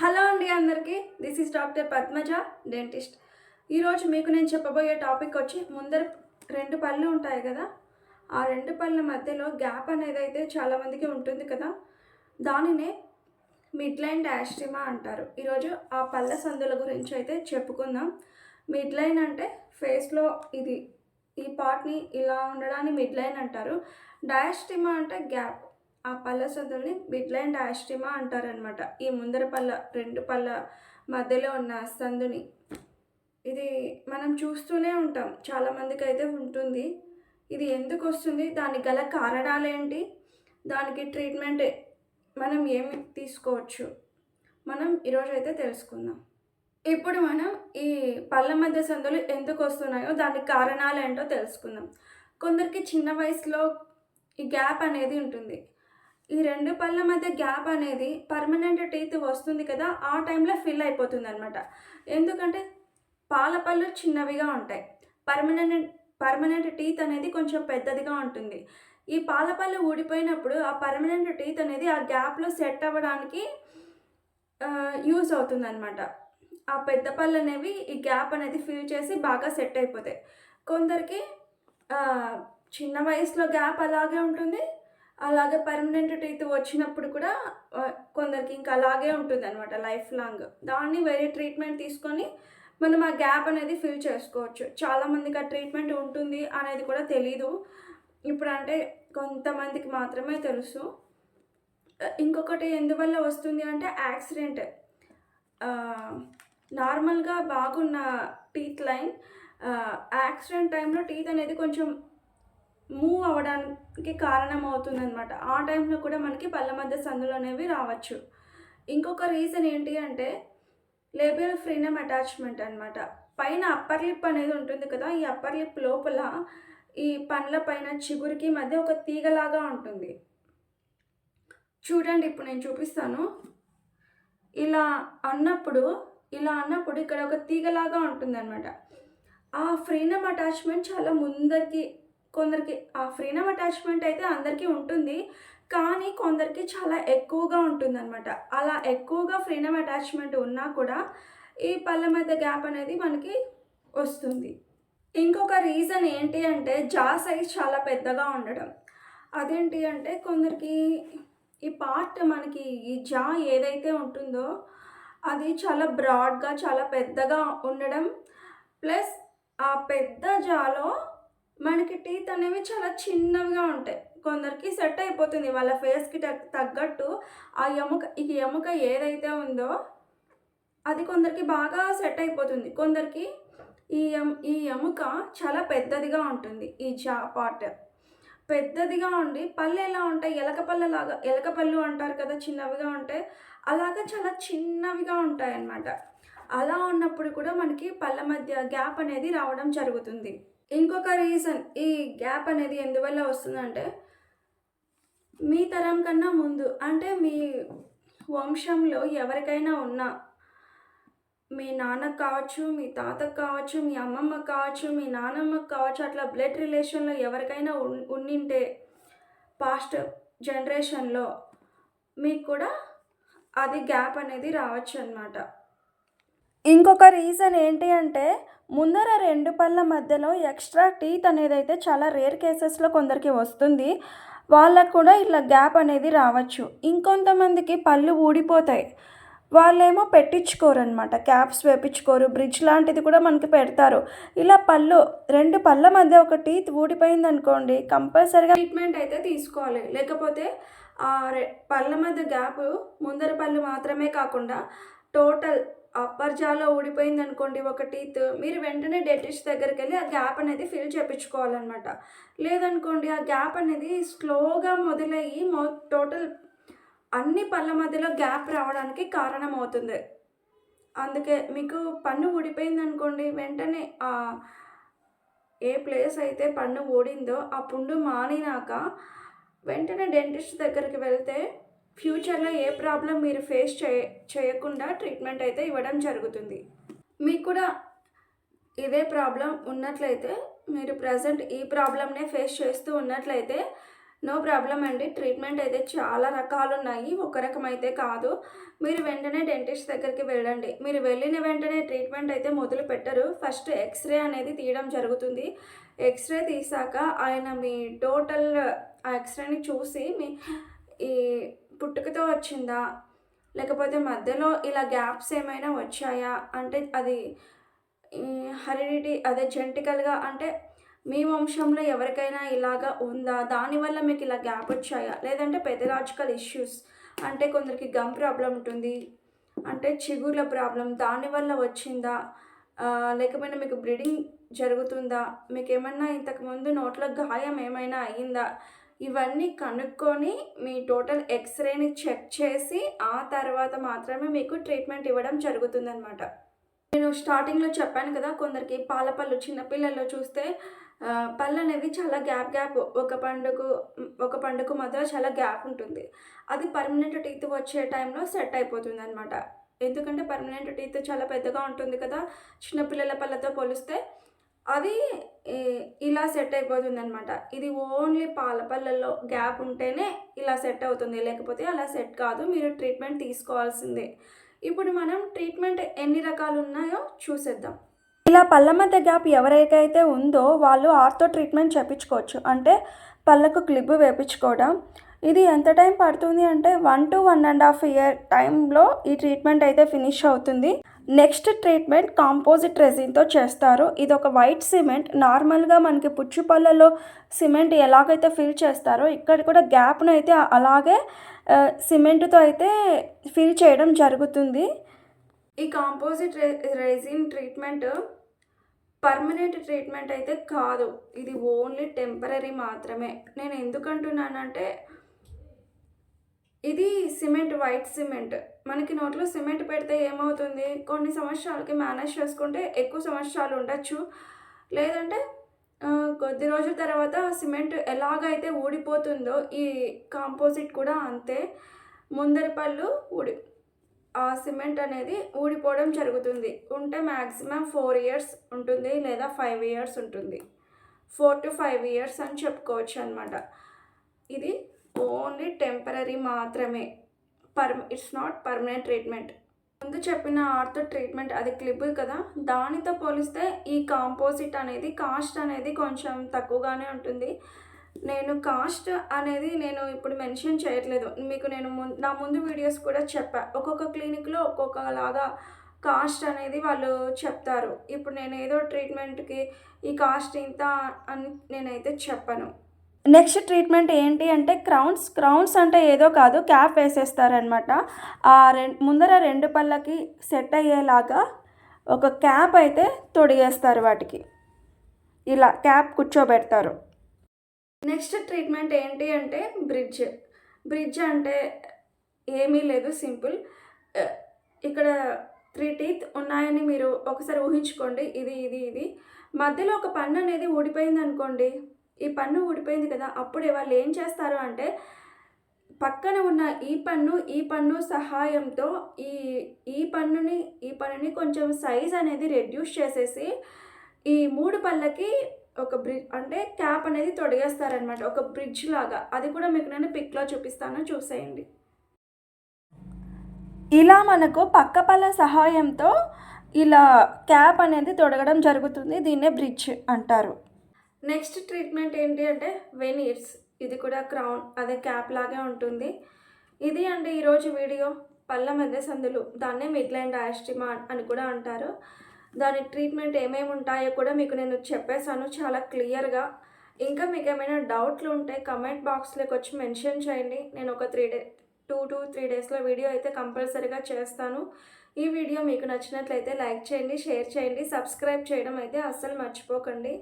Hello అండి అందరికీ. This is doctor Padmaja dentist ఈరోజు మీకు నేను చెప్పబోయే టాపిక్ వచ్చి ముందర రెండు పళ్ళు ఉంటాయి కదా. ఆ రెండు పళ్ళ మధ్యలో గ్యాప్ అనేది అయితే చాలామందికి ఉంటుంది కదా. దానినే మిడ్ లైన్ డాస్టిమా అంటారు ఈరోజు ఆ పళ్ళ సందుల గురించి అయితే చెప్పుకుందాం. మిడ్ లైన్ అంటే ఫేస్లో ఇది ఈ పార్ట్ని ఇలా ఉండడాన్ని మిడ్ లైన్ అంటారు. డయాస్టిమా అంటే గ్యాప్. ఆ పళ్ళ సందుల్ని మిడ్ లైన్ డయాస్టిమా అంటారనమాట ఈ ముందర పళ్ళ రెండు పళ్ళ మధ్యలో ఉన్న సందుని. ఇది మనం చూస్తూనే ఉంటాం. చాలామందికి అయితే ఉంటుంది. ఇది ఎందుకు వస్తుంది? దానికి గల కారణాలు ఏంటి దానికి ట్రీట్మెంట్ మనం ఏమి తీసుకోవచ్చు? మనం ఈరోజు అయితే తెలుసుకుందాం. ఇప్పుడు మనం ఈ పళ్ళ మధ్య సందులు ఎందుకు వస్తున్నాయో దానికి కారణాలు ఏంటో తెలుసుకుందాం. కొందరికి చిన్న వయసులో ఈ గ్యాప్ అనేది ఉంటుంది. ఈ రెండు పళ్ళ మధ్య గ్యాప్ అనేది పర్మనెంట్ టీత్ వస్తుంది కదా ఆ టైంలో ఫిల్ అయిపోతుంది అనమాట ఎందుకంటే పాల పళ్ళు చిన్నవిగా ఉంటాయి. పర్మనెంట్ పర్మనెంట్ టీత్ అనేది కొంచెం పెద్దదిగా ఉంటుంది. ఈ పాల పళ్ళు ఊడిపోయినప్పుడు ఆ పర్మనెంట్ టీత్ అనేది ఆ గ్యాప్లో సెట్ అవ్వడానికి యూస్ అవుతుంది అనమాట ఆ పెద్ద పళ్ళు అనేవి ఈ గ్యాప్ అనేది ఫిల్ చేసి బాగా సెట్ అయిపోతాయి. కొందరికి చిన్న వయసులో గ్యాప్ అలాగే ఉంటుంది. అలాగే పర్మనెంట్ టీత్ వచ్చినప్పుడు కూడా కొందరికి ఇంకా అలాగే ఉంటుంది అనమాట లైఫ్ లాంగ్ దాన్ని వేరే ట్రీట్మెంట్ తీసుకొని మనం ఆ గ్యాప్ అనేది ఫిల్ చేసుకోవచ్చు. చాలామందికి ఆ ట్రీట్మెంట్ ఉంటుంది అనేది కూడా తెలీదు. ఇప్పుడు అంటే కొంతమందికి మాత్రమే తెలుసు. ఇంకొకటి ఎందువల్ల వస్తుంది అంటే యాక్సిడెంట్ నార్మల్గా బాగున్న టీత్ లైన్ యాక్సిడెంట్ టైంలో టీత్ అనేది కొంచెం మూవ్ అవ్వడానికి కారణం అవుతుందన్నమాట ఆ టైంలో కూడా మనకి పళ్ళ మధ్య సందులు అనేవి రావచ్చు. ఇంకొక రీజన్ ఏంటి అంటే లేబియల్ ఫ్రీనమ్ అటాచ్మెంట్ అనమాట పైన అప్పర్ లిప్ అనేది ఉంటుంది కదా ఈ అప్పర్ లిప్ లోపల ఈ పండ్ల పైన చిగురికి మధ్య ఒక తీగలాగా ఉంటుంది. చూడండి ఇప్పుడు నేను చూపిస్తాను. ఇలా అన్నప్పుడు ఇలా అన్నప్పుడు ఇక్కడ ఒక తీగలాగా ఉంటుంది అనమాట ఆ ఫ్రీనమ్ అటాచ్మెంట్ చాలా ముందరికి కొందరికి ఆ ఫ్రీనమ్ అటాచ్మెంట్ అయితే అందరికీ ఉంటుంది. కానీ కొందరికి చాలా ఎక్కువగా ఉంటుందన్నమాట. అలా ఎక్కువగా ఫ్రీనమ్ అటాచ్మెంట్ ఉన్నా కూడా ఈ పళ్ళ మధ్య గ్యాప్ అనేది మనకి వస్తుంది. ఇంకొక రీజన్ ఏంటి అంటే జా సైజ్ చాలా పెద్దగా ఉండడం. అదేంటి అంటే కొందరికి ఈ పార్ట్ మనకి ఈ జా ఏదైతే ఉంటుందో అది చాలా బ్రాడ్గా చాలా పెద్దగా ఉండడం. ప్లస్ ఆ పెద్ద జాలో మనకి టీత్ అనేవి చాలా చిన్నవిగా ఉంటాయి. కొందరికి సెట్ అయిపోతుంది. వాళ్ళ ఫేస్కి తగ్గట్టు ఆ ఎముక ఈ ఎముక ఏదైతే ఉందో అది కొందరికి బాగా సెట్ అయిపోతుంది. కొందరికి ఈ ఎం ఈ ఎముక చాలా పెద్దదిగా ఉంటుంది. ఈ జా పార్ట్ పెద్దదిగా ఉండి పళ్ళు ఎలా ఉంటాయి? ఎలక పళ్ళలాగా ఎలక పళ్ళు అంటారు కదా చిన్నవిగా ఉంటాయి అలాగా చాలా చిన్నవిగా ఉంటాయి అన్నమాట అలా ఉన్నప్పుడు కూడా మనకి పళ్ళ మధ్య గ్యాప్ అనేది రావడం జరుగుతుంది. ఇంకొక రీజన్ ఈ గ్యాప్ అనేది ఎందువల్ల వస్తుందంటే మీ తరం కన్నా ముందు అంటే మీ వంశంలో ఎవరికైనా ఉన్నా మీ నాన్నకు కావచ్చు మీ తాతకు కావచ్చు మీ అమ్మమ్మకు కావచ్చు మీ నాన్నమ్మకు కావచ్చు అట్లా బ్లడ్ రిలేషన్లో ఎవరికైనా ఉండింటే పాస్ట్ జనరేషన్లో మీకు కూడా అది గ్యాప్ అనేది రావచ్చు అనమాట ఇంకొక రీజన్ ఏంటి అంటే ముందర రెండు పళ్ళ మధ్యలో ఎక్స్ట్రా టీత్ అనేది అయితే చాలా రేర్ కేసెస్లో కొందరికి వస్తుంది. వాళ్ళకు కూడా ఇట్లా గ్యాప్ అనేది రావచ్చు. ఇంకొంతమందికి పళ్ళు ఊడిపోతాయి. వాళ్ళేమో పెట్టించుకోరు అనమాట క్యాప్స్ వేపించుకోరు. బ్రిడ్జ్ లాంటిది కూడా మనకి పెడతారు. ఇలా పళ్ళు రెండు పళ్ళ మధ్య ఒక టీత్ ఊడిపోయింది అనుకోండి కంపల్సరీగా ట్రీట్మెంట్ అయితే తీసుకోవాలి. లేకపోతే ఆ రె- పళ్ళ మధ్య గ్యాప్ ముందర పళ్ళు మాత్రమే కాకుండా టోటల్ అప్పర్ జాలో ఊడిపోయింది అనుకోండి ఒక టీత్ మీరు వెంటనే డెంటిస్ట్ దగ్గరికి వెళ్ళి ఆ గ్యాప్ అనేది ఫిల్ చేయించుకోవాలన్నమాట లేదనుకోండి ఆ గ్యాప్ అనేది స్లోగా మొదలయ్యి మొ టోటల్ అన్ని పళ్ళ మధ్యలో గ్యాప్ రావడానికి కారణం అవుతుంది అందుకే మీకు పన్ను ఊడిపోయింది అనుకోండి వెంటనే ఆ ఏ ప్లేస్ అయితే పన్ను ఊడిందో ఆ పుండు మానినాక వెంటనే డెంటిస్ట్ దగ్గరికి వెళ్తే ఫ్యూచర్లో ఏ ప్రాబ్లం మీరు ఫేస్ చేయ చేయకుండా ట్రీట్మెంట్ అయితే ఇవ్వడం జరుగుతుంది. మీకు కూడా ఇదే ప్రాబ్లం ఉన్నట్లయితే మీరు ప్రజెంట్ ఈ ప్రాబ్లమ్నే ఫేస్ చేస్తూ ఉన్నట్లయితే నో ప్రాబ్లం అండి. ట్రీట్మెంట్ అయితే చాలా రకాలు ఉన్నాయి ఒక రకం అయితే కాదు. మీరు వెంటనే డెంటిస్ట్ దగ్గరికి వెళ్ళండి. మీరు వెళ్ళిన వెంటనే ట్రీట్మెంట్ అయితే మొదలు పెట్టరు. ఫస్ట్ ఎక్స్రే అనేది తీయడం జరుగుతుంది. ఎక్స్రే తీసాక ఆయన మీ టోటల్ ఆ ఎక్స్రేని చూసి మీ ఈ పుట్టుకతో వచ్చిందా? లేకపోతే మధ్యలో ఇలా గ్యాప్స్ ఏమైనా వచ్చాయా? అంటే అది హెరిడిటీ అదే జెంటికల్గా అంటే మీ వంశంలో ఎవరికైనా ఇలాగా ఉందా? దానివల్ల మీకు ఇలా గ్యాప్ వచ్చాయా? లేదంటే పెథలాజికల్ ఇష్యూస్ అంటే కొందరికి గమ్ ప్రాబ్లం ఉంటుంది అంటే చిగుర్ల ప్రాబ్లం దానివల్ల వచ్చిందా? లేకపోయినా మీకు బ్లీడింగ్ జరుగుతుందా? మీకు ఏమన్నా ఇంతకుముందు నోట్లో గాయం ఏమైనా అయ్యిందా? ఇవన్నీ కనుక్కొని మీ టోటల్ ఎక్స్రేని చెక్ చేసి ఆ తర్వాత మాత్రమే మీకు ట్రీట్మెంట్ ఇవ్వడం జరుగుతుందన్నమాట. నేను స్టార్టింగ్లో చెప్పాను కదా కొందరికి పాల పళ్ళు చిన్నపిల్లల్లో చూస్తే పళ్ళు అనేవి చాలా గ్యాప్ గ్యాప్ ఒక పండుగ ఒక పండుగ మధ్యలో చాలా గ్యాప్ ఉంటుంది. అది పర్మనెంట్ టీత్ వచ్చే టైంలో సెట్ అయిపోతుంది అనమాట ఎందుకంటే పర్మనెంట్ టీత్ చాలా పెద్దగా ఉంటుంది కదా చిన్నపిల్లల పళ్ళతో పోలిస్తే అది ఇలా సెట్ అయిపోతుంది అనమాట ఇది ఓన్లీ పాల పళ్ళల్లో గ్యాప్ ఉంటేనే ఇలా సెట్ అవుతుంది. లేకపోతే అలా సెట్ కాదు. మీరు ట్రీట్మెంట్ తీసుకోవాల్సిందే. ఇప్పుడు మనం ట్రీట్మెంట్ ఎన్ని రకాలు ఉన్నాయో చూసేద్దాం. ఇలా పళ్ళ మధ్య గ్యాప్ ఎవరికైతే ఉందో వాళ్ళు ఆర్థో ట్రీట్మెంట్ చేపించుకోవచ్చు. అంటే పళ్ళకు క్లిప్ వేపించుకోవడం. ఇది ఎంత టైం పడుతుంది అంటే one to one and half year టైంలో ఈ ట్రీట్మెంట్ అయితే ఫినిష్ అవుతుంది. నెక్స్ట్ ట్రీట్మెంట్ కాంపోజిట్ రెజిన్తో చేస్తారు. ఇది ఒక వైట్ సిమెంట్. నార్మల్గా మనకి పుచ్చు సిమెంట్ ఎలాగైతే ఫిల్ చేస్తారో ఇక్కడ కూడా గ్యాప్ను అయితే అలాగే సిమెంట్తో అయితే ఫిల్ చేయడం జరుగుతుంది. ఈ కాంపోజిట్ రె రెజిన్ ట్రీట్మెంట్ పర్మనెంట్ ట్రీట్మెంట్ అయితే కాదు. ఇది ఓన్లీ టెంపరీ మాత్రమే. నేను ఎందుకంటున్నానంటే ఇది సిమెంట్ వైట్ సిమెంట్. మనకి నోట్లో సిమెంట్ పెడితే ఏమవుతుంది? కొన్ని సంవత్సరాలకి మేనేజ్ చేసుకుంటే ఎక్కువ సంవత్సరాలు ఉండొచ్చు. లేదంటే కొద్ది రోజుల తర్వాత సిమెంట్ ఎలాగైతే ఊడిపోతుందో ఈ కాంపోజిట్ కూడా అంతే. ముందరి పళ్ళు ఊడి ఆ సిమెంట్ అనేది ఊడిపోవడం జరుగుతుంది. ఉంటే మ్యాక్సిమం ఫోర్ ఇయర్స్ ఉంటుంది లేదా ఫైవ్ ఇయర్స్ ఉంటుంది. ఫోర్ టు ఫైవ్ ఇయర్స్ అని చెప్పుకోవచ్చు అనమాట ఇది ఓన్లీ టెంపరీ మాత్రమే. But it's not permanent treatment ముందు చెప్పిన ఆర్థో ట్రీట్మెంట్ అది క్లిప్ కదా? దానితో పోలిస్తే ఈ కాంపోజిట్ అనేది కాస్ట్ అనేది కొంచెం తక్కువగానే ఉంటుంది. నేను కాస్ట్ అనేది నేను ఇప్పుడు మెన్షన్ చేయట్లేదు. మీకు నేను ముం- నా ముందు వీడియోస్ కూడా చెప్పా. ఒక్కొక్క క్లినిక్లో ఒక్కొక్కలాగా కాస్ట్ అనేది వాళ్ళు చెప్తారు. ఇప్పుడు నేను ఏదో ట్రీట్మెంట్కి ఈ కాస్ట్ ఇంత అని నేనైతే చెప్పను. నెక్స్ట్ ట్రీట్మెంట్ ఏంటి అంటే క్రౌన్స్ క్రౌన్స్ అంటే ఏదో కాదు క్యాప్ వేసేస్తారనమాట ఆ రెం ముందర రెండు పళ్ళకి సెట్ అయ్యేలాగా ఒక క్యాప్ అయితే తొడిగేస్తారు వాటికి. ఇలా క్యాప్ కూర్చోబెడతారు. నెక్స్ట్ ట్రీట్మెంట్ ఏంటి అంటే బ్రిడ్జ్. బ్రిడ్జ్ అంటే ఏమీ లేదు సింపుల్. ఇక్కడ త్రీ టీత్ ఉన్నాయని మీరు ఒకసారి ఊహించుకోండి. ఇది ఇది ఇది. మధ్యలో ఒక పన్ను అనేది ఊడిపోయింది అనుకోండి ఈ పన్ను ఊడిపోయింది కదా అప్పుడే వాళ్ళు ఏం చేస్తారు అంటే పక్కన ఉన్న ఈ పన్ను ఈ పన్ను సహాయంతో ఈ ఈ పన్నుని ఈ పన్నుని కొంచెం సైజ్ అనేది రెడ్యూస్ చేసేసి ఈ మూడు పళ్ళకి ఒక బ్రిడ్జ్ అంటే క్యాప్ అనేది తొడిగేస్తారనమాట ఒక బ్రిడ్జ్ లాగా. అది కూడా మీకు నేను పిక్లో చూపిస్తాను చూసేయండి. ఇలా మనకు పక్క పళ్ళ సహాయంతో ఇలా క్యాప్ అనేది తొడగడం జరుగుతుంది దీన్నే బ్రిడ్జ్ అంటారు. నెక్స్ట్ ట్రీట్మెంట్ ఏంటి అంటే వెనీర్స్. ఇది కూడా క్రౌన్ అదే క్యాప్ లాగే ఉంటుంది. ఇది అండి ఈరోజు వీడియో పళ్ళ మధ్య సందులు దాన్నే మిడ్లైన్ డయాస్టిమా అని కూడా అంటారు. దాని ట్రీట్మెంట్ ఏమేమి ఉంటాయో కూడా మీకు నేను చెప్పేశాను చాలా క్లియర్గా. ఇంకా మీకు ఏమైనా డౌట్లు ఉంటే కమెంట్ బాక్స్లోకి వచ్చి మెన్షన్ చేయండి. నేను ఒక three day two to three డేస్లో వీడియో అయితే కంపల్సరీగా చేస్తాను. ఈ వీడియో మీకు నచ్చినట్లయితే లైక్ చేయండి షేర్ చేయండి సబ్స్క్రైబ్ చేయడం అయితే అస్సలు మర్చిపోకండి.